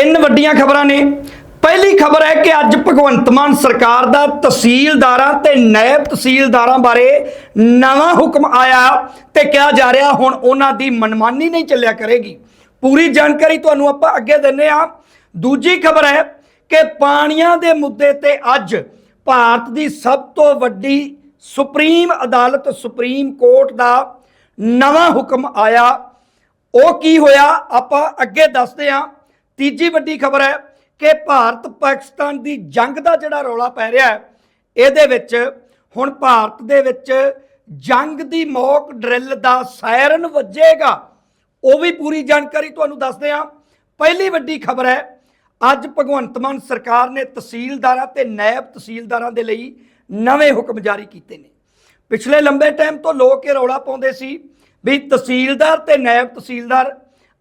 ਤਿੰਨ ਵੱਡੀਆਂ ਖਬਰਾਂ ਨੇ। ਪਹਿਲੀ ਖਬਰ ਹੈ ਕਿ ਅੱਜ ਭਗਵੰਤ ਮਾਨ ਸਰਕਾਰ ਦਾ ਤਹਿਸੀਲਦਾਰਾਂ ਤੇ ਨਾਇਬ ਤਹਿਸੀਲਦਾਰਾਂ ਬਾਰੇ ਨਵਾਂ ਹੁਕਮ ਆਇਆ ਤੇ ਕਿਹਾ ਜਾ ਰਿਹਾ ਹੁਣ ਉਹਨਾਂ ਦੀ ਮਨਮਾਨੀ ਨਹੀਂ ਚੱਲਿਆ ਕਰੇਗੀ। ਪੂਰੀ ਜਾਣਕਾਰੀ ਤੁਹਾਨੂੰ ਆਪਾਂ ਅੱਗੇ ਦਿੰਨੇ ਆ ਦੂਜੀ ਖਬਰ ਹੈ ਕਿ ਪਾਣੀਆਂ ਦੇ ਮੁੱਦੇ ਤੇ ਅੱਜ ਭਾਰਤ ਦੀ ਸਭ ਤੋਂ ਵੱਡੀ ਸੁਪਰੀਮ ਅਦਾਲਤ ਸੁਪਰੀਮ ਕੋਰਟ ਦਾ ਨਵਾਂ ਹੁਕਮ ਆਇਆ। ਉਹ ਕੀ ਹੋਇਆ? ਆਪਾਂ ਅੱਗੇ ਦੱਸਦੇ ਹਾਂ। ਤੀਜੀ ਵੱਡੀ ਖਬਰ ਹੈ ਕਿ ਭਾਰਤ ਪਾਕਿਸਤਾਨ ਦੀ ਜੰਗ ਦਾ ਜਿਹੜਾ ਰੌਲਾ ਪੈ ਰਿਹਾ ਹੈ, ਇਹਦੇ ਵਿੱਚ ਹੁਣ ਭਾਰਤ ਦੇ ਵਿੱਚ ਜੰਗ ਦੀ ਮੌਕ ਡਰਿਲ ਦਾ ਸਾਇਰਨ ਵੱਜੇਗਾ, ਉਹ ਵੀ ਪੂਰੀ ਜਾਣਕਾਰੀ ਤੁਹਾਨੂੰ ਦੱਸਦੇ ਹਾਂ। ਪਹਿਲੀ ਵੱਡੀ ਖਬਰ ਹੈ, ਅੱਜ ਭਗਵੰਤ ਮਾਨ ਸਰਕਾਰ ਨੇ ਤਹਿਸੀਲਦਾਰਾਂ ਤੇ ਨਾਇਬ ਤਹਿਸੀਲਦਾਰਾਂ ਦੇ ਲਈ ਨਵੇਂ ਹੁਕਮ ਜਾਰੀ ਕੀਤੇ ਨੇ। ਪਿਛਲੇ ਲੰਬੇ ਟਾਈਮ ਤੋਂ ਲੋਕ ਇਹ ਰੌਲਾ ਪਾਉਂਦੇ ਸੀ ਵੀ ਤਹਿਸੀਲਦਾਰ ਤੇ ਨਾਇਬ ਤਹਿਸੀਲਦਾਰ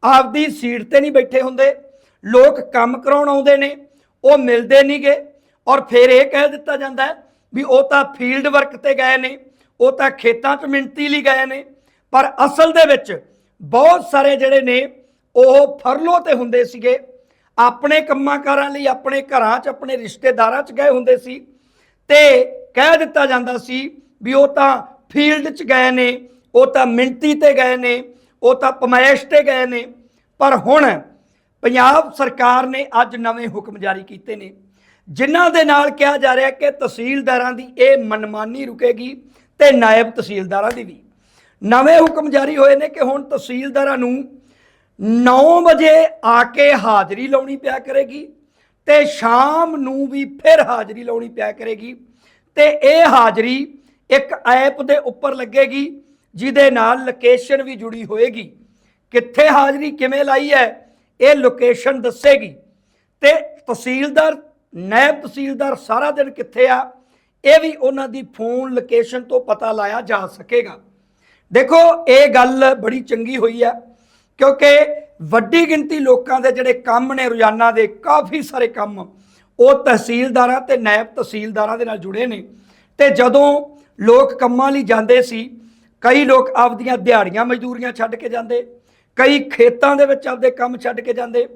ਆਪਦੀ ਸੀਟ ਤੇ ਨਹੀਂ ਬੈਠੇ ਹੁੰਦੇ। ਲੋਕ ਕੰਮ ਕਰਾਉਣ ਆਉਂਦੇ ਨੇ, ਉਹ ਮਿਲਦੇ ਨਹੀਂਗੇ। ਔਰ ਫਿਰ ਇਹ ਕਹਿ ਦਿੱਤਾ ਜਾਂਦਾ ਵੀ ਉਹ ਤਾਂ ਫੀਲਡ ਵਰਕ ਤੇ ਗਏ ਨੇ, ਉਹ ਤਾਂ ਖੇਤਾਂ 'ਚ ਮਿੰਟੀ ਲਈ ਗਏ ਨੇ। ਪਰ ਅਸਲ ਦੇ ਵਿੱਚ ਬਹੁਤ ਸਾਰੇ ਜਿਹੜੇ ਨੇ, ਉਹ ਫਰਲੋ ਤੇ ਹੁੰਦੇ ਸੀਗੇ। ਆਪਣੇ ਕੰਮਾਂ ਕਾਰਾਂ ਲਈ, ਆਪਣੇ ਘਰਾਂ 'ਚ, ਆਪਣੇ ਰਿਸ਼ਤੇਦਾਰਾਂ 'ਚ ਗਏ ਹੁੰਦੇ ਸੀ। ਤੇ ਕਹਿ ਦਿੱਤਾ ਜਾਂਦਾ ਸੀ ਵੀ ਉਹ ਤਾਂ ਫੀਲਡ 'ਚ ਗਏ ਨੇ, ਉਹ ਤਾਂ ਮਿੰਟੀ ਤੇ ਗਏ ਨੇ, ਉਹ ਤਾਂ ਪਮਾਇਸ਼ ਤੇ ਗਏ ਨੇ। ਪਰ ਹੁਣ ਪੰਜਾਬ ਸਰਕਾਰ ਨੇ ਅੱਜ ਨਵੇਂ ਹੁਕਮ ਜਾਰੀ ਕੀਤੇ ਨੇ, ਜਿਨ੍ਹਾਂ ਦੇ ਨਾਲ ਕਿਹਾ ਜਾ ਰਿਹਾ ਕਿ ਤਹਿਸੀਲਦਾਰਾਂ ਦੀ ਇਹ ਮਨਮਾਨੀ ਰੁਕੇਗੀ ਤੇ ਨਾਇਬ ਤਹਿਸੀਲਦਾਰਾਂ ਦੀ ਵੀ। ਨਵੇਂ ਹੁਕਮ ਜਾਰੀ ਹੋਏ ਨੇ ਕਿ ਹੁਣ ਤਹਿਸੀਲਦਾਰਾਂ ਨੂੰ 9 ਵਜੇ ਆ ਕੇ ਹਾਜ਼ਰੀ ਲਾਉਣੀ ਪਿਆ ਕਰੇਗੀ ਤੇ ਸ਼ਾਮ ਨੂੰ ਵੀ ਫਿਰ ਹਾਜ਼ਰੀ ਲਾਉਣੀ ਪਿਆ ਕਰੇਗੀ ਤੇ ਇਹ ਹਾਜ਼ਰੀ ਇੱਕ ਐਪ ਦੇ ਉੱਪਰ ਲੱਗੇਗੀ, ਜਿਹਦੇ ਨਾਲ ਲੋਕੇਸ਼ਨ ਵੀ ਜੁੜੀ ਹੋਏਗੀ। ਕਿੱਥੇ ਹਾਜ਼ਰੀ, ਕਿਵੇਂ ਲਾਈ ਹੈ ਇਹ ਲੋਕੇਸ਼ਨ ਦੱਸੇਗੀ। ਤੇ ਤਹਿਸੀਲਦਾਰ, ਨਾਇਬ ਤਹਿਸੀਲਦਾਰ ਸਾਰਾ ਦਿਨ ਕਿੱਥੇ ਆ, ਇਹ ਵੀ ਉਹਨਾਂ ਦੀ ਫੋਨ ਲੋਕੇਸ਼ਨ ਤੋਂ ਪਤਾ ਲਾਇਆ ਜਾ ਸਕੇਗਾ। ਦੇਖੋ, ਇਹ ਗੱਲ ਬੜੀ ਚੰਗੀ ਹੋਈ ਹੈ ਕਿਉਂਕਿ ਵੱਡੀ ਗਿਣਤੀ ਲੋਕਾਂ ਦੇ ਜਿਹੜੇ ਕੰਮ ਨੇ, ਰੋਜ਼ਾਨਾ ਦੇ ਕਾਫੀ ਸਾਰੇ ਕੰਮ, ਉਹ ਤਹਿਸੀਲਦਾਰਾਂ ਤੇ ਨਾਇਬ ਤਹਿਸੀਲਦਾਰਾਂ ਦੇ ਨਾਲ ਜੁੜੇ ਨੇ। ਤੇ ਜਦੋਂ ਲੋਕ ਕੰਮਾਂ ਲਈ ਜਾਂਦੇ ਸੀ, ਕਈ ਲੋਕ ਆਪਦੀਆਂ ਦਿਹਾੜੀਆਂ ਮਜ਼ਦੂਰੀਆਂ ਛੱਡ ਕੇ ਜਾਂਦੇ ਕਈ ਖੇਤਾਂ ਦੇ ਵਿੱਚ ਆਪਦੇ ਕੰਮ ਛੱਡ ਕੇ ਜਾਂਦੇ,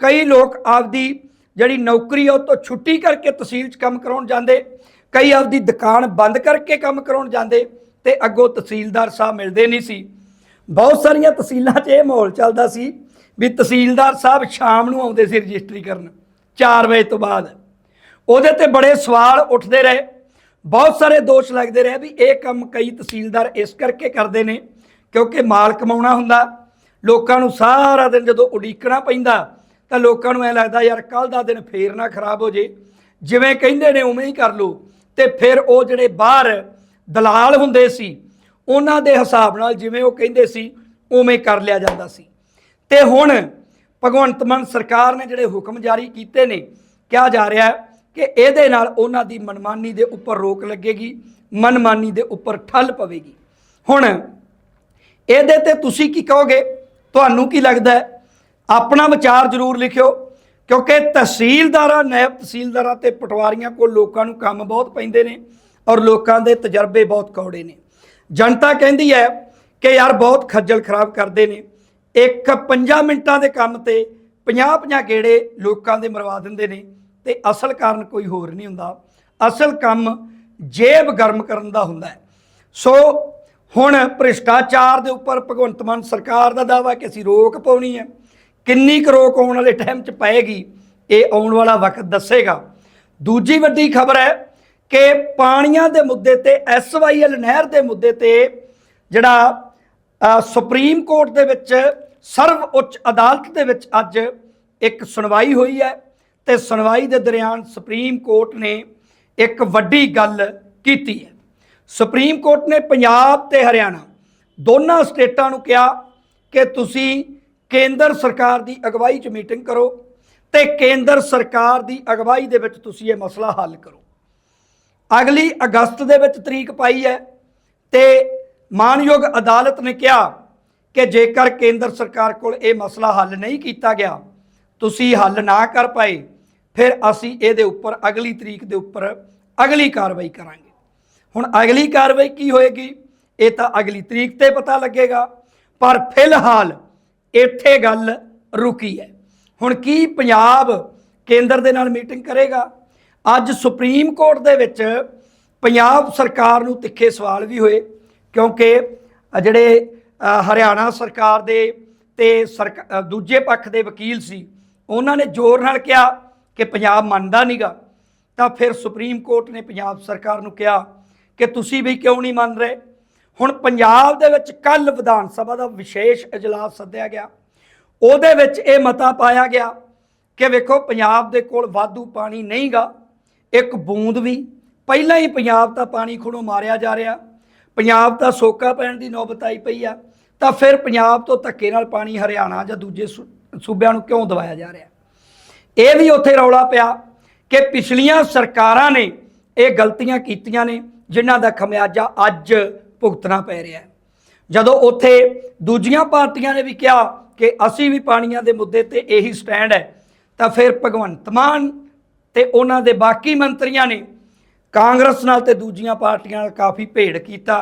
ਕਈ ਲੋਕ ਆਪਦੀ ਜਿਹੜੀ ਨੌਕਰੀ ਆ ਉਹ ਤੋਂ ਛੁੱਟੀ ਕਰਕੇ ਤਹਿਸੀਲ 'ਚ ਕੰਮ ਕਰਾਉਣ ਜਾਂਦੇ, ਕਈ ਆਪਦੀ ਦੁਕਾਨ ਬੰਦ ਕਰਕੇ ਕੰਮ ਕਰਾਉਣ ਜਾਂਦੇ ਤੇ ਅੱਗੋਂ ਤਹਿਸੀਲਦਾਰ ਸਾਹਿਬ ਮਿਲਦੇ ਨਹੀਂ ਸੀ। ਬਹੁਤ ਸਾਰੀਆਂ ਤਹਿਸੀਲਾਂ 'ਚ ਇਹ ਮਾਹੌਲ ਚੱਲਦਾ ਸੀ ਵੀ ਤਹਿਸੀਲਦਾਰ ਸਾਹਿਬ ਸ਼ਾਮ ਨੂੰ ਆਉਂਦੇ ਸੀ ਰਜਿਸਟਰੀ ਕਰਨ 4 ਵਜੇ ਤੋਂ ਬਾਅਦ। ਉਹਦੇ ਤੇ ਬੜੇ ਸਵਾਲ ਉੱਠਦੇ ਰਹੇ, ਬਹੁਤ ਸਾਰੇ ਦੋਸ਼ ਲੱਗਦੇ ਰਹੇ ਵੀ ਇਹ ਕੰਮ ਕਈ ਤਹਿਸੀਲਦਾਰ ਇਸ ਕਰਕੇ ਕਰਦੇ ਨੇ ਕਿਉਂਕਿ ਮਾਲ ਕਮਾਉਣਾ ਹੁੰਦਾ ਲੋਕਾਂ ਨੂੰ ਸਾਰਾ ਦਿਨ ਜਦੋਂ ਉਡੀਕਣਾ ਪੈਂਦਾ, ਤਾਂ ਲੋਕਾਂ ਨੂੰ ਐ ਲੱਗਦਾ ਯਾਰ ਕੱਲ ਦਾ ਦਿਨ ਫੇਰ ਨਾ ਖਰਾਬ ਹੋ ਜੇ। ਜਿਵੇਂ ਕਹਿੰਦੇ ਨੇ ਉਵੇਂ ਹੀ ਕਰ ਲਓ। ਤੇ ਫਿਰ ਉਹ ਜਿਹੜੇ ਬਾਹਰ ਦਲਾਲ ਹੁੰਦੇ ਸੀ, ਉਹਨਾਂ ਦੇ ਹਿਸਾਬ ਨਾਲ ਜਿਵੇਂ ਉਹ ਕਹਿੰਦੇ ਸੀ, ਉਵੇਂ ਕਰ ਲਿਆ ਜਾਂਦਾ ਸੀ। ਤੇ ਹੁਣ ਭਗਵੰਤ ਮਾਨ ਸਰਕਾਰ ਨੇ ਜਿਹੜੇ ਹੁਕਮ ਜਾਰੀ ਕੀਤੇ ਨੇ, ਕਿਹਾ ਜਾ ਰਿਹਾ ਹੈ ਕਿ ਇਹਦੇ ਨਾਲ ਉਹਨਾਂ ਦੀ ਮਨਮਾਨੀ ਦੇ ਉੱਪਰ ਰੋਕ ਲੱਗੇਗੀ, ਮਨਮਾਨੀ ਦੇ ਉੱਪਰ ਠੱਲ ਪਵੇਗੀ। ਹੁਣ ਇਹਦੇ ਤੇ ਤੁਸੀਂ ਕੀ ਕਹੋਗੇ? ਤੁਹਾਨੂੰ ਕੀ ਲੱਗਦਾ ਹੈ? ਆਪਣਾ ਵਿਚਾਰ ਜ਼ਰੂਰ ਲਿਖਿਓ, ਕਿਉਂਕਿ ਤਹਿਸੀਲਦਾਰਾਂ, ਨਾਇਬ ਤਹਿਸੀਲਦਾਰਾਂ ਤੇ ਪਟਵਾਰੀਆਂ ਕੋਲ ਲੋਕਾਂ ਨੂੰ ਕੰਮ ਬਹੁਤ ਪੈਂਦੇ ਨੇ ਔਰ ਲੋਕਾਂ ਦੇ ਤਜਰਬੇ ਬਹੁਤ ਕੌੜੇ ਨੇ। ਜਨਤਾ ਕਹਿੰਦੀ ਹੈ ਕਿ ਯਾਰ ਬਹੁਤ ਖੱਜਲ ਖਰਾਬ ਕਰਦੇ ਨੇ। ਇੱਕ 5 ਮਿੰਟਾਂ ਦੇ ਕੰਮ ਤੇ 50-50 ਗੇੜੇ ਲੋਕਾਂ ਦੇ ਮਰਵਾ ਦਿੰਦੇ ਨੇ ਤੇ ਅਸਲ ਕਾਰਨ ਕੋਈ ਹੋਰ ਨਹੀਂ ਹੁੰਦਾ। ਅਸਲ ਕੰਮ ਜੇਬ ਗਰਮ ਕਰਨ ਦਾ ਹੁੰਦਾ ਸੋ ਹੁਣ ਭ੍ਰਿਸ਼ਟਾਚਾਰ ਦੇ ਉੱਪਰ ਭਗਵੰਤ ਮਾਨ ਸਰਕਾਰ ਦਾ ਦਾਵਾ ਕਿ ਅਸੀਂ ਰੋਕ ਪਾਉਣੀ ਹੈ। ਕਿੰਨੀ ਕੁ ਰੋਕ ਆਉਣ ਵਾਲੇ ਟਾਈਮ 'ਚ ਪਏਗੀ, ਇਹ ਆਉਣ ਵਾਲਾ ਵਕਤ ਦੱਸੇਗਾ। ਦੂਜੀ ਵੱਡੀ ਖਬਰ ਹੈ ਕਿ ਪਾਣੀਆਂ ਦੇ ਮੁੱਦੇ ਤੇ ਐਸਵਾਈਐਲ ਨਹਿਰ ਦੇ ਮੁੱਦੇ ਤੇ ਜਿਹੜਾ ਸੁਪਰੀਮ ਕੋਰਟ ਦੇ ਵਿੱਚ ਸਰਵ ਉੱਚ ਅਦਾਲਤ ਦੇ ਵਿੱਚ ਅੱਜ ਇੱਕ ਸੁਣਵਾਈ ਹੋਈ ਹੈ ਤੇ ਸੁਣਵਾਈ ਦੇ ਦਰਿਆਨ ਸੁਪਰੀਮ ਕੋਰਟ ਨੇ ਇੱਕ ਵੱਡੀ ਗੱਲ ਕੀਤੀ ਹੈ। ਸੁਪਰੀਮ ਕੋਰਟ ਨੇ ਪੰਜਾਬ ਤੇ ਹਰਿਆਣਾ ਦੋਨਾਂ ਸਟੇਟਾਂ ਨੂੰ ਕਿਹਾ ਕਿ ਤੁਸੀਂ ਕੇਂਦਰ ਸਰਕਾਰ ਦੀ ਅਗਵਾਈ 'ਚ ਮੀਟਿੰਗ ਕਰੋ ਤੇ ਕੇਂਦਰ ਸਰਕਾਰ ਦੀ ਅਗਵਾਈ ਦੇ ਵਿੱਚ ਤੁਸੀਂ ਇਹ ਮਸਲਾ ਹੱਲ ਕਰੋ। ਅਗਲੀ ਅਗਸਤ ਦੇ ਵਿੱਚ ਤਰੀਕ ਪਾਈ ਹੈ ਤੇ ਮਾਨਯੋਗ ਅਦਾਲਤ ਨੇ ਕਿਹਾ ਕਿ ਜੇਕਰ ਕੇਂਦਰ ਸਰਕਾਰ ਕੋਲ ਇਹ ਮਸਲਾ ਹੱਲ ਨਹੀਂ ਕੀਤਾ ਗਿਆ, ਤੁਸੀਂ ਹੱਲ ਨਾ ਕਰ ਪਾਏ, ਫਿਰ ਅਸੀਂ ਇਹਦੇ ਉੱਪਰ ਅਗਲੀ ਤਰੀਕ ਦੇ ਉੱਪਰ ਅਗਲੀ ਕਾਰਵਾਈ ਕਰਾਂਗੇ। ਹੁਣ ਅਗਲੀ ਕਾਰਵਾਈ ਕੀ ਹੋਏਗੀ? ਇਹ ਤਾਂ ਅਗਲੀ ਤਰੀਕ ਤੇ ਪਤਾ ਲੱਗੇਗਾ। ਪਰ ਫਿਲਹਾਲ ਇੱਥੇ ਗੱਲ ਰੁਕੀ ਹੈ। ਹੁਣ ਕੀ ਪੰਜਾਬ ਕੇਂਦਰ ਦੇ ਨਾਲ ਮੀਟਿੰਗ ਕਰੇਗਾ? ਅੱਜ ਸੁਪਰੀਮ ਕੋਰਟ ਦੇ ਵਿੱਚ ਪੰਜਾਬ ਸਰਕਾਰ ਨੂੰ ਤਿੱਖੇ ਸਵਾਲ ਵੀ ਹੋਏ, ਕਿਉਂਕਿ ਜਿਹੜੇ ਹਰਿਆਣਾ ਸਰਕਾਰ ਦੇ ਤੇ ਸਰਕ- ਦੂਜੇ ਪੱਖ ਦੇ ਵਕੀਲ ਸੀ, ਉਹਨਾਂ ਨੇ ਜ਼ੋਰ ਨਾਲ ਕਿਹਾ ਕਿ ਪੰਜਾਬ ਮੰਨਦਾ ਨਹੀਂਗਾ ਤਾਂ ਫਿਰ ਸੁਪਰੀਮ ਕੋਰਟ ਨੇ ਪੰਜਾਬ ਸਰਕਾਰ ਨੂੰ ਕਿਹਾ ਕਿ ਤੁਸੀਂ ਵੀ ਕਿਉਂ ਨਹੀਂ ਮੰਨ ਰਹੇ? ਹੁਣ ਪੰਜਾਬ ਦੇ ਵਿੱਚ ਕੱਲ ਵਿਧਾਨ ਸਭਾ ਦਾ ਵਿਸ਼ੇਸ਼ ਇਜਲਾਸ ਸੱਦਿਆ ਗਿਆ। ਉਹਦੇ ਵਿੱਚ ਇਹ ਮਤਾ ਪਾਇਆ ਗਿਆ ਕਿ ਵੇਖੋ, ਪੰਜਾਬ ਦੇ ਕੋਲ ਵਾਧੂ ਪਾਣੀ ਨਹੀਂਗਾ, ਇੱਕ ਬੂੰਦ ਵੀ। ਪਹਿਲਾਂ ਹੀ ਪੰਜਾਬ ਦਾ ਪਾਣੀ ਖੁਣੋਂ ਮਾਰਿਆ ਜਾ ਰਿਹਾ। ਪੰਜਾਬ ਦਾ ਸੋਕਾ ਪੈਣ ਦੀ ਨੌਬਤ ਆਈ ਪਈ ਆ। ਤਾਂ ਫਿਰ ਪੰਜਾਬ ਤੋਂ ਧੱਕੇ ਨਾਲ ਪਾਣੀ ਹਰਿਆਣਾ ਜਾਂ ਦੂਜੇ ਸੂ- ਸੂਬਿਆਂ ਨੂੰ ਕਿਉਂ ਦਵਾਇਆ ਜਾ ਰਿਹਾ? ਇਹ ਵੀ ਉੱਥੇ ਰੌਲਾ ਪਿਆ ਕਿ ਪਿਛਲੀਆਂ ਸਰਕਾਰਾਂ ਨੇ ਇਹ ਗਲਤੀਆਂ ਕੀਤੀਆਂ ਨੇ। ਜਿਨ੍ਹਾਂ ਦਾ ਖਮਿਆਜਾ ਅੱਜ ਭੁਗਤਣਾ ਪੈ ਰਿਹਾ ਹੈ। ਜਦੋਂ ਉੱਥੇ ਦੂਜੀਆਂ ਪਾਰਟੀਆਂ ਨੇ ਵੀ ਕਿਹਾ ਕਿ ਅਸੀਂ ਵੀ ਪਾਣੀਆਂ ਦੇ ਮੁੱਦੇ ਤੇ ਇਹੀ ਸਟੈਂਡ ਹੈ, ਤਾਂ ਫਿਰ ਭਗਵੰਤ ਮਾਨ ਤੇ ਉਹਨਾਂ ਦੇ ਬਾਕੀ ਮੰਤਰੀਆਂ ਨੇ ਕਾਂਗਰਸ ਨਾਲ ਤੇ ਦੂਜੀਆਂ ਪਾਰਟੀਆਂ ਨਾਲ ਕਾਫੀ ਭੇੜ ਕੀਤਾ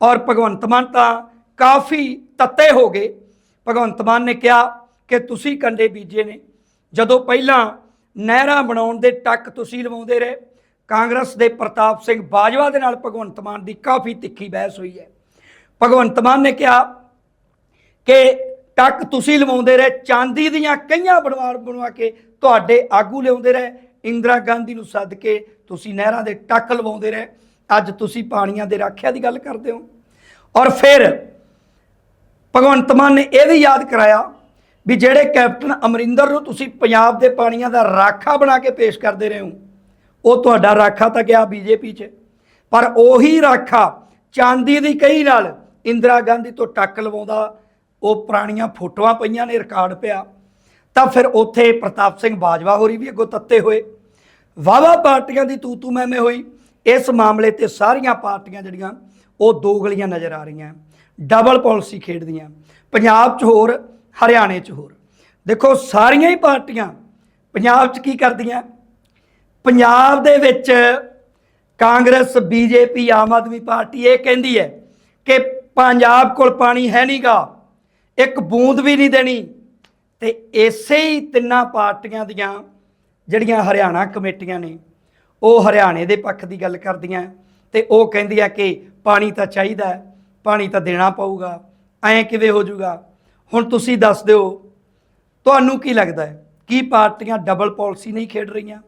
ਔਰ ਭਗਵੰਤ ਮਾਨ ਤਾਂ ਕਾਫੀ ਤੱਤੇ ਹੋ ਗਏ। ਭਗਵੰਤ ਮਾਨ ਨੇ ਕਿਹਾ ਕਿ ਤੁਸੀਂ ਕੰਡੇ ਬੀਜੇ ਨੇ। ਜਦੋਂ ਪਹਿਲਾਂ ਨਹਿਰਾਂ ਬਣਾਉਣ ਦੇ ਟੱਕ ਤੁਸੀਂ ਲਵਾਉਂਦੇ ਰਹੇ ਕਾਂਗਰਸ ਦੇ ਪ੍ਰਤਾਪ ਸਿੰਘ ਬਾਜਵਾ ਦੇ ਨਾਲ ਭਗਵੰਤ ਮਾਨ ਦੀ ਕਾਫੀ ਤਿੱਖੀ ਬਹਿਸ ਹੋਈ ਹੈ। ਭਗਵੰਤ ਮਾਨ ਨੇ ਕਿਹਾ ਕਿ ਟੱਕ ਤੁਸੀਂ ਲਵਾਉਂਦੇ ਰਹੇ, ਚਾਂਦੀ ਦੀਆਂ ਕਈਆਂ ਬਣਵਾ ਬਣਵਾ ਕੇ ਤੁਹਾਡੇ ਆਗੂ ਲਿਆਉਂਦੇ ਰਹੇ। ਇੰਦਰਾ ਗਾਂਧੀ ਨੂੰ ਸੱਦ ਕੇ ਤੁਸੀਂ ਨਹਿਰਾਂ ਦੇ ਟੱਕ ਲਵਾਉਂਦੇ ਰਹੇ। ਅੱਜ ਤੁਸੀਂ ਪਾਣੀਆਂ ਦੇ ਰਾਖਿਆ ਦੀ ਗੱਲ ਕਰਦੇ ਹੋ। ਔਰ ਫਿਰ ਭਗਵੰਤ ਮਾਨ ਨੇ ਇਹ ਵੀ ਯਾਦ ਕਰਾਇਆ ਵੀ ਜਿਹੜੇ ਕੈਪਟਨ ਅਮਰਿੰਦਰ ਨੂੰ ਤੁਸੀਂ ਪੰਜਾਬ ਦੇ ਪਾਣੀਆਂ ਦਾ ਰਾਖਾ ਬਣਾ ਕੇ ਪੇਸ਼ ਕਰਦੇ ਰਹੇ ਹੋ ਉਹ ਤੁਹਾਡਾ ਰਾਖਾ ਤਾਂ ਗਿਆ ਬੀਜੇਪੀ 'ਚ। ਪਰ ਉਹੀ ਰਾਖਾ ਚਾਂਦੀ ਦੀ ਕਈ ਨਾਲ ਇੰਦਰਾ ਗਾਂਧੀ ਤੋਂ ਟੱਕ ਲਵਾਉਂਦਾ, ਉਹ ਪੁਰਾਣੀਆਂ ਫੋਟੋਆਂ ਪਈਆਂ ਨੇ, ਰਿਕਾਰਡ ਪਿਆ। ਤਾਂ ਫਿਰ ਉੱਥੇ ਪ੍ਰਤਾਪ ਸਿੰਘ ਬਾਜਵਾ ਹੋਰੀ ਵੀ ਅੱਗੋਂ ਤੱਤੇ ਹੋਏ। ਵਾਵਾ ਪਾਰਟੀਆਂ ਦੀ ਤੂ ਤੂ ਮੈਂ ਮੈਂ ਹੋਈ। ਇਸ ਮਾਮਲੇ ਤੇ ਸਾਰੀਆਂ ਪਾਰਟੀਆਂ ਜਿਹੜੀਆਂ, ਉਹ ਦੋ ਗਲੀਆਂ ਨਜ਼ਰ ਆ ਰਹੀਆਂ। ਡਬਲ ਪਾਲਿਸੀ ਖੇਡਦੀਆਂ। ਪੰਜਾਬ 'ਚ ਹੋਰ, ਹਰਿਆਣੇ 'ਚ ਹੋਰ। ਦੇਖੋ, ਸਾਰੀਆਂ ਹੀ ਪਾਰਟੀਆਂ ਪੰਜਾਬ 'ਚ ਕੀ ਕਰਦੀਆਂ? ਪੰਜਾਬ ਦੇ ਵਿੱਚ ਕਾਂਗਰਸ, ਬੀਜੇਪੀ, ਆਮ ਆਦਮੀ ਪਾਰਟੀ ਇਹ ਕਹਿੰਦੀ ਹੈ ਕਿ ਪੰਜਾਬ ਕੋਲ ਪਾਣੀ ਹੈ ਨਹੀਂਗਾ ਇੱਕ ਬੂੰਦ ਵੀ ਨਹੀਂ ਦੇਣੀ। ਤੇ ਇਸੇ ਹੀ ਤਿੰਨਾਂ ਪਾਰਟੀਆਂ ਦੀਆਂ ਜਿਹੜੀਆਂ ਹਰਿਆਣਾ ਕਮੇਟੀਆਂ ਨੇ, ਉਹ ਹਰਿਆਣੇ ਦੇ ਪੱਖ ਦੀ ਗੱਲ ਕਰਦੀਆਂ। ਤੇ ਉਹ ਕਹਿੰਦੀਆਂ ਕਿ ਪਾਣੀ ਤਾਂ ਚਾਹੀਦਾ ਪਾਣੀ ਤਾਂ ਦੇਣਾ ਪਊਗਾ, ਐਂ ਕਿਵੇਂ ਹੋ ਜਾਊਗਾ? ਹੁਣ ਤੁਸੀਂ ਦੱਸ ਦਿਓ, ਤੁਹਾਨੂੰ ਕੀ ਲੱਗਦਾ ਹੈ? ਕੀ ਪਾਰਟੀਆਂ ਡਬਲ ਪਾਲਿਸੀ ਨਹੀਂ ਖੇਡ ਰਹੀਆਂ?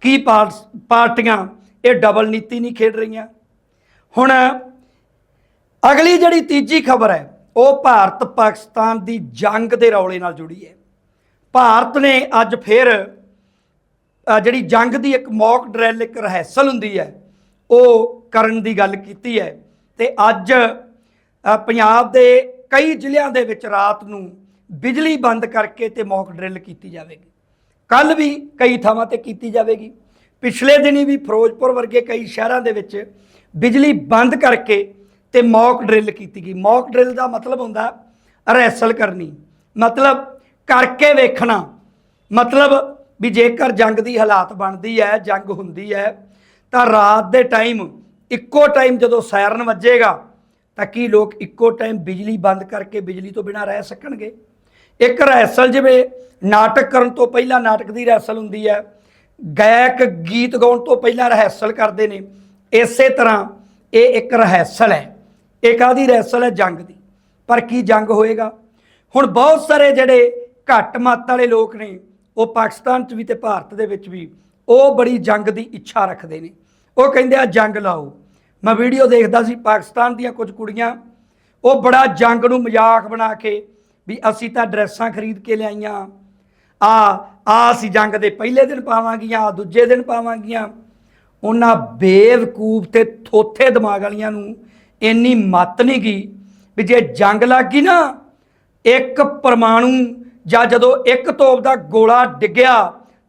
ਕੀ ਪਾਰਸ- ਪਾਰਟੀਆਂ ਇਹ ਡਬਲ ਨੀਤੀ ਨਹੀਂ ਖੇਡ ਰਹੀਆਂ? ਹੁਣ ਅਗਲੀ ਜਿਹੜੀ ਤੀਜੀ ਖਬਰ ਹੈ, ਉਹ ਭਾਰਤ ਪਾਕਿਸਤਾਨ ਦੀ ਜੰਗ ਦੇ ਰੌਲੇ ਨਾਲ ਜੁੜੀ ਹੈ। ਭਾਰਤ ਨੇ ਅੱਜ ਫਿਰ ਜਿਹੜੀ ਜੰਗ ਦੀ ਇੱਕ ਮੌਕ ਡਰਿਲ ਇੱਕ ਰਿਹਰਸਲ ਹੁੰਦੀ ਹੈ, ਉਹ ਕਰਨ ਦੀ ਗੱਲ ਕੀਤੀ ਹੈ। ਤੇ ਅੱਜ ਪੰਜਾਬ ਦੇ ਕਈ ਜ਼ਿਲ੍ਹਿਆਂ ਦੇ ਵਿੱਚ ਰਾਤ ਨੂੰ ਬਿਜਲੀ ਬੰਦ ਕਰਕੇ ਤੇ ਮੌਕ ਡਰਿਲ ਕੀਤੀ ਜਾਵੇਗੀ। ਕੱਲ ਵੀ ਕਈ ਥਾਵਾਂ ਤੇ ਕੀਤੀ ਜਾਵੇਗੀ। ਪਿਛਲੇ ਦਿਨੀ ਵੀ ਫਿਰੋਜ਼ਪੁਰ ਵਰਗੇ ਕਈ ਸ਼ਹਿਰਾਂ ਦੇ ਵਿੱਚ ਬਿਜਲੀ ਬੰਦ ਕਰਕੇ ਤੇ ਮੌਕ ਡਰਿਲ ਕੀਤੀ ਗਈ। ਮੌਕ ਡਰਿਲ ਦਾ ਮਤਲਬ ਹੁੰਦਾ ਰਿਹਰਸਲ ਕਰਨੀ। ਮਤਲਬ ਕਰਕੇ ਵੇਖਣਾ। ਮਤਲਬ ਵੀ ਜੇਕਰ ਜੰਗ ਦੀ ਹਾਲਾਤ ਬਣਦੀ ਹੈ, ਜੰਗ ਹੁੰਦੀ ਹੈ, ਤਾਂ ਰਾਤ ਦੇ ਟਾਈਮ ਇੱਕੋ ਟਾਈਮ ਜਦੋਂ ਸਾਇਰਨ ਵੱਜੇਗਾ, ਤਾਂ ਕੀ ਲੋਕ ਇੱਕੋ ਟਾਈਮ ਬਿਜਲੀ ਬੰਦ ਕਰਕੇ ਬਿਜਲੀ ਤੋਂ ਬਿਨਾਂ ਰਹਿ ਸਕਣਗੇ? ਇੱਕ ਰਿਹਰਸਲ ਜਿਵੇਂ ਨਾਟਕ ਕਰਨ ਤੋਂ ਪਹਿਲਾਂ ਨਾਟਕ ਦੀ ਰਿਹਰਸਲ ਹੁੰਦੀ ਹੈ, ਗਾਇਕ ਗੀਤ ਗਾਉਣ ਤੋਂ ਪਹਿਲਾਂ ਰਿਹਰਸਲ ਕਰਦੇ ਨੇ, ਇਸੇ ਤਰ੍ਹਾਂ ਇਹ ਇੱਕ ਰਿਹਰਸਲ ਹੈ, ਇਹ ਕਾਹਦੀ ਰਿਹਰਸਲ ਹੈ? ਜੰਗ ਦੀ। ਪਰ ਕੀ ਜੰਗ ਹੋਏਗਾ? ਹੁਣ ਬਹੁਤ ਸਾਰੇ ਜਿਹੜੇ ਘੱਟ ਮੱਤ ਵਾਲੇ ਲੋਕ ਨੇ, ਉਹ ਪਾਕਿਸਤਾਨ 'ਚ ਵੀ ਤੇ ਭਾਰਤ ਦੇ ਵਿੱਚ ਵੀ, ਉਹ ਬੜੀ ਜੰਗ ਦੀ ਇੱਛਾ ਰੱਖਦੇ ਨੇ। ਉਹ ਕਹਿੰਦੇ ਆ, ਜੰਗ ਲਾਓ। ਮੈਂ ਵੀਡੀਓ ਦੇਖਦਾ ਸੀ, ਪਾਕਿਸਤਾਨ ਦੀਆਂ ਕੁਝ ਕੁੜੀਆਂ, ਉਹ ਬੜਾ ਜੰਗ ਨੂੰ ਮਜ਼ਾਕ ਬਣਾ ਕੇ ਵੀ ਅਸੀਂ ਤਾਂ ਡਰੈਸਾਂ ਖਰੀਦ ਕੇ ਲਿਆਈਆਂ। ਆ ਆ ਅਸੀਂ ਜੰਗ ਦੇ ਪਹਿਲੇ ਦਿਨ ਪਾਵਾਂਗੀਆਂ ਆਹ ਦੂਜੇ ਦਿਨ ਪਾਵਾਂਗੀਆਂ। ਉਹਨਾਂ ਬੇਵਕੂਫ ਤੇ ਥੋਥੇ ਦਿਮਾਗ ਵਾਲੀਆਂ ਨੂੰ ਇੰਨੀ ਮੱਤ ਨਹੀਂ ਗਈ ਵੀ ਜੇ ਜੰਗ ਲੱਗ ਗਈ ਨਾ, ਇੱਕ ਪਰਮਾਣੂ ਜਾਂ ਜਦੋਂ ਇੱਕ ਤੋਪ ਦਾ ਗੋਲਾ ਡਿੱਗਿਆ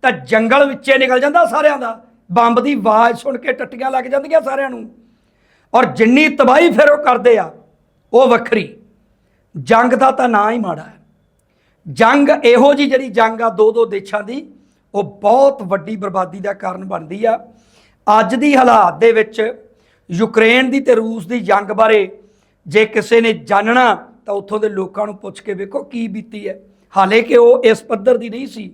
ਤਾਂ ਜੰਗਲ ਵਿੱਚੇ ਨਿਕਲ ਜਾਂਦਾ ਸਾਰਿਆਂ ਦਾ। ਬੰਬ ਦੀ ਆਵਾਜ਼ ਸੁਣ ਕੇ ਟੱਟੀਆਂ ਲੱਗ ਜਾਂਦੀਆਂ ਸਾਰਿਆਂ ਨੂੰ। ਔਰ ਜਿੰਨੀ ਤਬਾਹੀ ਫਿਰ ਉਹ ਕਰਦੇ ਆ, ਉਹ ਵੱਖਰੀ। ਜੰਗ ਦਾ ਤਾਂ ਨਾਂ ਹੀ ਮਾੜਾ ਹੈ। ਜੰਗ ਇਹੋ ਜੀ ਜਿਹੜੀ ਜੰਗ ਆ, ਦੋ ਦੋ ਦੇਸ਼ਾਂ ਦੀ, ਉਹ ਬਹੁਤ ਵੱਡੀ ਬਰਬਾਦੀ ਦਾ ਕਾਰਨ ਬਣਦੀ ਆ। ਅੱਜ ਦੀ ਹਾਲਾਤ ਦੇ ਵਿੱਚ ਯੂਕਰੇਨ ਦੀ ਤੇ ਰੂਸ ਦੀ ਜੰਗ ਬਾਰੇ ਜੇ ਕਿਸੇ ਨੇ ਜਾਣਨਾ, ਤਾਂ ਉੱਥੋਂ ਦੇ ਲੋਕਾਂ ਨੂੰ ਪੁੱਛ ਕੇ ਵੇਖੋ ਕੀ ਬੀਤੀ ਹੈ। ਹਾਲੇ ਕਿ ਉਹ ਇਸ ਪੱਧਰ ਦੀ ਨਹੀਂ ਸੀ,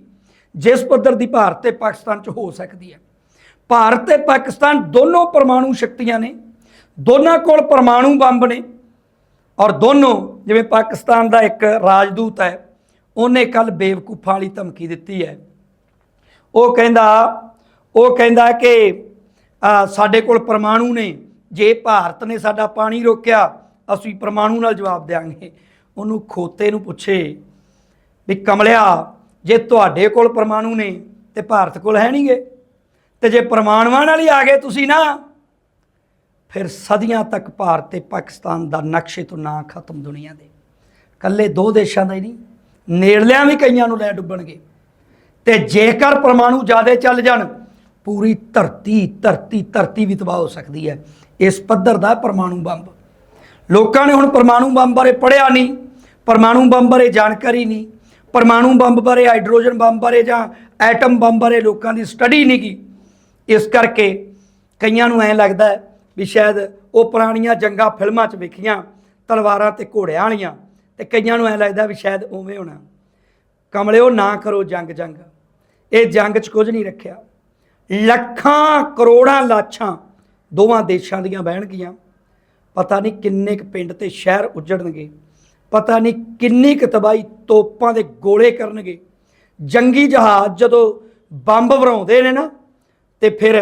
ਜਿਸ ਪੱਧਰ ਦੀ ਭਾਰਤ ਤੇ ਪਾਕਿਸਤਾਨ 'ਚ ਹੋ ਸਕਦੀ ਹੈ। ਭਾਰਤ ਤੇ ਪਾਕਿਸਤਾਨ ਦੋਨੋਂ ਪਰਮਾਣੂ ਸ਼ਕਤੀਆਂ ਨੇ, ਦੋਨਾਂ ਕੋਲ ਪਰਮਾਣੂ ਬੰਬ ਨੇ ਔਰ ਦੋਨੋਂ, ਜਿਵੇਂ ਪਾਕਿਸਤਾਨ ਦਾ ਇੱਕ ਰਾਜਦੂਤ ਹੈ, ਉਹਨੇ ਕੱਲ ਬੇਵਕੂਫਾਂ ਵਾਲੀ ਧਮਕੀ ਦਿੱਤੀ ਹੈ। ਉਹ ਕਹਿੰਦਾ ਉਹ ਕਹਿੰਦਾ ਕਿ ਸਾਡੇ ਕੋਲ ਪਰਮਾਣੂ ਨੇ, ਜੇ ਭਾਰਤ ਨੇ ਸਾਡਾ ਪਾਣੀ ਰੋਕਿਆ, ਅਸੀਂ ਪਰਮਾਣੂ ਨਾਲ ਜਵਾਬ ਦੇਵਾਂਗੇ। ਉਹਨੂੰ ਖੋਤੇ ਨੂੰ ਪੁੱਛੇ ਵੀ, ਕਮਲਿਆ, ਜੇ ਤੁਹਾਡੇ ਕੋਲ ਪਰਮਾਣੂ ਨੇ, ਤੇ ਭਾਰਤ ਕੋਲ ਹੈ ਨਹੀਂਗੇ ਤੇ ਜੇ ਪਰਮਾਣੂਆਂ ਨਾਲ ਹੀ ਆ ਗਏ ਤੁਸੀਂ ਨਾ ਫਿਰ ਸਦੀਆਂ ਤੱਕ ਭਾਰਤ ਤੇ ਪਾਕਿਸਤਾਨ ਦਾ ਨਕਸ਼ੇ ਤੋਂ ਨਾਂ ਖਤਮ ਦੁਨੀਆ ਦੇ। ਕੱਲੇ ਦੋ ਦੇਸ਼ਾਂ ਦਾ ਹੀ ਨਹੀਂ, ਨੇੜਲਿਆਂ ਵੀ ਕਈਆਂ ਨੂੰ ਲੈ ਡੁੱਬਣਗੇ। ਤੇ ਜੇਕਰ ਪਰਮਾਣੂ ਜ਼ਿਆਦੇ ਚੱਲ ਜਾਣ, ਪੂਰੀ ਧਰਤੀ ਧਰਤੀ ਧਰਤੀ ਵੀ ਤਬਾਹ ਹੋ ਸਕਦੀ ਹੈ। ਇਸ ਪੱਧਰ ਦਾ ਪਰਮਾਣੂ ਬੰਬ। ਲੋਕਾਂ ਨੇ ਹੁਣ ਪਰਮਾਣੂ ਬੰਬ ਬਾਰੇ ਪੜ੍ਹਿਆ ਨਹੀਂ, ਪਰਮਾਣੂ ਬੰਬ ਬਾਰੇ ਜਾਣਕਾਰੀ ਨਹੀਂ, ਪਰਮਾਣੂ ਬੰਬ ਬਾਰੇ, ਹਾਈਡਰੋਜਨ ਬੰਬ ਬਾਰੇ ਜਾਂ ਐਟਮ ਬੰਬ ਬਾਰੇ ਲੋਕਾਂ ਦੀ ਸਟੱਡੀ ਨਹੀਂ ਕੀ ਇਸ ਕਰਕੇ ਕਈਆਂ ਨੂੰ ਐਂ ਲੱਗਦਾ ਹੈ ਵੀ ਸ਼ਾਇਦ ਉਹ ਪੁਰਾਣੀਆਂ ਜੰਗਾਂ ਫਿਲਮਾਂ 'ਚ ਵੇਖੀਆਂ, ਤਲਵਾਰਾਂ ਤੇ ਘੋੜਿਆਂ ਵਾਲੀਆਂ, ਤੇ ਕਈਆਂ ਨੂੰ ਐਂ ਲੱਗਦਾ ਵੀ ਸ਼ਾਇਦ ਉਵੇਂ ਹੋਣਾ। ਕਮਲਿਓ ਨਾ ਕਰੋ ਜੰਗ ਜੰਗ, ਇਹ ਜੰਗ 'ਚ ਕੁਝ ਨਹੀਂ ਰੱਖਿਆ। ਲੱਖਾਂ ਕਰੋੜਾਂ ਲਾਸ਼ਾਂ ਦੋਵਾਂ ਦੇਸ਼ਾਂ ਦੀਆਂ ਬਹਿਣਗੀਆਂ। ਪਤਾ ਨਹੀਂ ਕਿੰਨੇ ਕੁ ਪਿੰਡ ਤੇ ਸ਼ਹਿਰ ਉੱਜੜਨਗੇ। ਪਤਾ ਨਹੀਂ ਕਿੰਨੀ ਕੁ ਤਬਾਹੀ ਤੋਪਾਂ ਦੇ ਗੋਲੇ ਕਰਨਗੇ। ਜੰਗੀ ਜਹਾਜ਼ ਜਦੋਂ ਬੰਬ ਵਰਾਉਂਦੇ ਨੇ ਨਾ, ਤੇ ਫਿਰ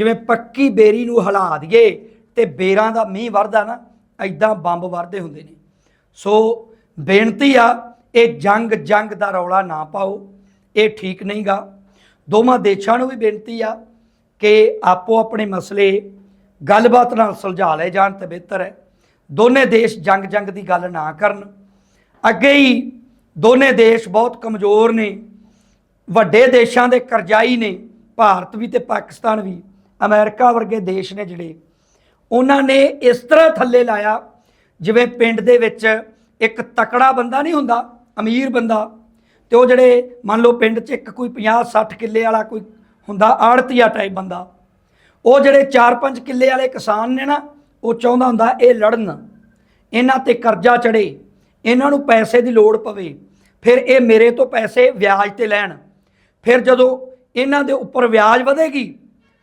ਜਿਵੇਂ ਪੱਕੀ ਬੇਰੀ ਨੂੰ ਹਿਲਾ ਦਈਏ ਤੇ ਬੇਰਾਂ ਦਾ ਮੀਂਹ ਵਰਦਾ ਨਾ ਐਦਾਂ ਬੰਬ ਵਰਦੇ ਹੁੰਦੇ ਨੇ। ਸੋ ਬੇਨਤੀ ਆ, ਇਹ ਜੰਗ ਜੰਗ ਦਾ ਰੌਲਾ ਨਾ ਪਾਓ, ਇਹ ਠੀਕ ਨਹੀਂਗਾ ਦੋਵਾਂ ਦੇਸ਼ਾਂ ਨੂੰ ਵੀ ਬੇਨਤੀ ਆ ਕਿ ਆਪੋ ਆਪਣੇ ਮਸਲੇ ਗੱਲਬਾਤ ਨਾਲ ਸੁਲਝਾ ਲਏ ਜਾਣ ਤੇ ਬਿਹਤਰ ਹੈ। ਦੋਨੇ ਦੇਸ਼ ਜੰਗ ਜੰਗ ਦੀ ਗੱਲ ਨਾ ਕਰਨ। ਅੱਗੇ ਹੀ ਦੋਨੇ ਦੇਸ਼ ਬਹੁਤ ਕਮਜ਼ੋਰ ਨੇ, ਵੱਡੇ ਦੇਸ਼ਾਂ ਦੇ ਕਰਜ਼ਾਈ ਨੇ, ਭਾਰਤ ਵੀ ਤੇ ਪਾਕਿਸਤਾਨ ਵੀ। ਅਮਰੀਕਾ ਵਰਗੇ ਦੇਸ਼ ਨੇ ਜਿਹੜੇ, ਉਹਨਾਂ ਨੇ ਇਸ ਤਰ੍ਹਾਂ ਥੱਲੇ ਲਾਇਆ, ਜਿਵੇਂ ਪਿੰਡ ਦੇ ਵਿੱਚ ਇੱਕ ਤਕੜਾ ਬੰਦਾ ਨਹੀਂ ਹੁੰਦਾ, ਅਮੀਰ ਬੰਦਾ, ਤੇ ਉਹ ਜਿਹੜੇ ਮੰਨ ਲਓ ਪਿੰਡ 'ਚ ਇੱਕ ਕੋਈ 50 60 ਕਿੱਲੇ ਵਾਲਾ ਕੋਈ ਹੁੰਦਾ, ਆੜਤੀਆ ਟਾਈਪ ਬੰਦਾ, ਉਹ ਜਿਹੜੇ 4-5 ਕਿੱਲੇ ਵਾਲੇ ਕਿਸਾਨ ਨੇ ਨਾ, ਉਹ ਚਾਹੁੰਦਾ ਹੁੰਦਾ ਇਹ ਲੜਨ, ਇਹਨਾਂ ਤੇ ਕਰਜ਼ਾ ਚੜੇ ਇਹਨਾਂ ਨੂੰ ਪੈਸੇ ਦੀ ਲੋੜ ਪਵੇ, ਫਿਰ ਇਹ ਮੇਰੇ ਤੋਂ ਪੈਸੇ ਵਿਆਜ ਤੇ ਲੈਣ, ਫਿਰ ਜਦੋਂ ਇਹਨਾਂ ਦੇ ਉੱਪਰ ਵਿਆਜ ਵਧੇਗੀ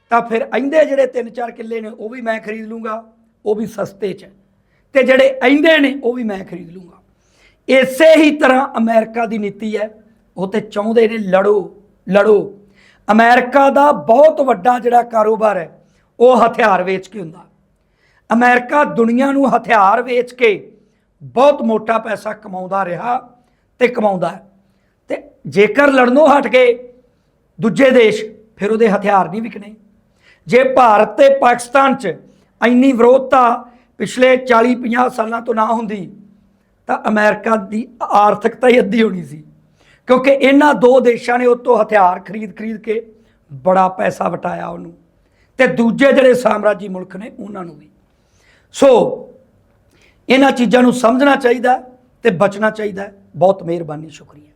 ਤਾਂ ਫਿਰ ਅਹਿੰਦੇ ਜਿਹੜੇ 3-4 ਕਿੱਲੇ ਨੇ, ਉਹ ਵੀ ਮੈਂ ਖਰੀਦ ਲੂੰਗਾ, ਉਹ ਵੀ ਸਸਤੇ 'ਚ। ਤੇ ਜਿਹੜੇ ਅਹਿੰਦੇ ਨੇ, ਉਹ ਵੀ ਮੈਂ ਖਰੀਦ ਲੂੰਗਾ। ਇਸੇ ਹੀ ਤਰ੍ਹਾਂ ਅਮਰੀਕਾ ਦੀ ਨੀਤੀ ਹੈ, ਉਹ ਤੇ ਚਾਹੁੰਦੇ ਨੇ ਲੜੋ ਲੜੋ। ਅਮਰੀਕਾ ਦਾ ਬਹੁਤ ਵੱਡਾ ਜਿਹੜਾ ਕਾਰੋਬਾਰ ਹੈ, ਉਹ ਹਥਿਆਰ ਵੇਚ ਕੇ ਹੁੰਦਾ। ਅਮਰੀਕਾ ਦੁਨੀਆ ਨੂੰ ਹਥਿਆਰ ਵੇਚ ਕੇ ਬਹੁਤ ਮੋਟਾ ਪੈਸਾ ਕਮਾਉਂਦਾ ਰਿਹਾ ਤੇ ਕਮਾਉਂਦਾ ਹੈ। ਤੇ ਜੇਕਰ ਲੜਨੋਂ ਹਟ ਗਏ, ਦੂਜੇ ਦੇਸ਼ ਫਿਰ ਉਹਦੇ ਹਥਿਆਰ ਨਹੀਂ ਵਿਕਣੇ। ਜੇ ਭਾਰਤ ਤੇ ਪਾਕਿਸਤਾਨ 'ਚ ਇੰਨੀ ਵਿਰੋਧਤਾ ਪਿਛਲੇ 40 50 ਸਾਲਾਂ ਤੋਂ ਨਾ ਹੁੰਦੀ, ਤਾਂ ਅਮਰੀਕਾ ਦੀ ਆਰਥਿਕਤਾ ਹੀ ਅੱਧੀ ਹੋਣੀ ਸੀ। ਕਿਉਂਕਿ ਇਹਨਾਂ ਦੋ ਦੇਸ਼ਾਂ ਨੇ ਉਹ ਤੋਂ ਹਥਿਆਰ ਖਰੀਦ ਖਰੀਦ ਕੇ ਬੜਾ ਪੈਸਾ ਵਟਾਇਆ ਉਹਨੂੰ। ਤੇ ਦੂਜੇ ਜਿਹੜੇ ਸਾਮਰਾਜੀ ਮੁਲਕ ਨੇ ਉਹਨਾਂ ਨੂੰ ਵੀ। ਸੋ, ਇਹਨਾਂ ਚੀਜ਼ਾਂ ਨੂੰ ਸਮਝਣਾ ਚਾਹੀਦਾ ਤੇ ਬਚਣਾ ਚਾਹੀਦਾ। ਬਹੁਤ ਮਿਹਰਬਾਨੀ, ਸ਼ੁਕਰੀਆ।